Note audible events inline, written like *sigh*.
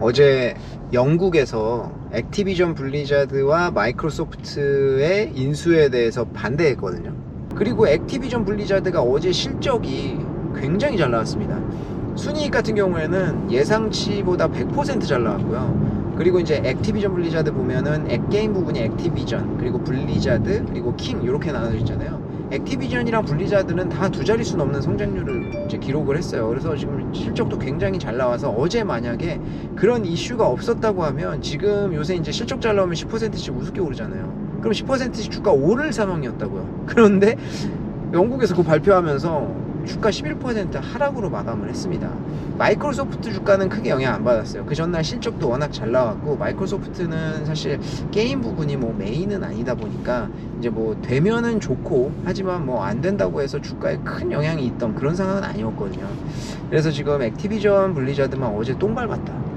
어제 영국에서 액티비전 블리자드와 마이크로소프트의 인수에 대해서 반대했거든요. 그리고 액티비전 블리자드가 어제 실적이 굉장히 잘 나왔습니다. 순이익 같은 경우에는 예상치보다 100%잘 나왔고요. 그리고 이제 액티비전 블리자드 보면은 액게임 부분이 액티비전, 그리고 블리자드, 그리고 킹 이렇게 나눠져 있잖아요. 액티비전이랑 블리자드는 다두 자릿수 넘는 성장률을 이제 기록을 했어요. 그래서 지금 실적도 굉장히 잘 나와서 어제 만약에 그런 이슈가 없었다고 하면 지금 요새 이제 실적 잘 나오면 10%씩 우습게 오르잖아요. 그럼 10%씩 주가 오를 상황이었다고요. *laughs* 그런데 영국에서 그 발표하면서 주가 11% 하락으로 마감을 했습니다. 마이크로소프트 주가는 크게 영향 안 받았어요. 그 전날 실적도 워낙 잘 나왔고 마이크로소프트는 사실 게임 부분이 뭐 메인은 아니다 보니까 이제 뭐 되면은 좋고 하지만 뭐 안 된다고 해서 주가에 큰 영향이 있던 그런 상황은 아니었거든요. 그래서 지금 액티비전 블리자드만 어제 똥 밟았다.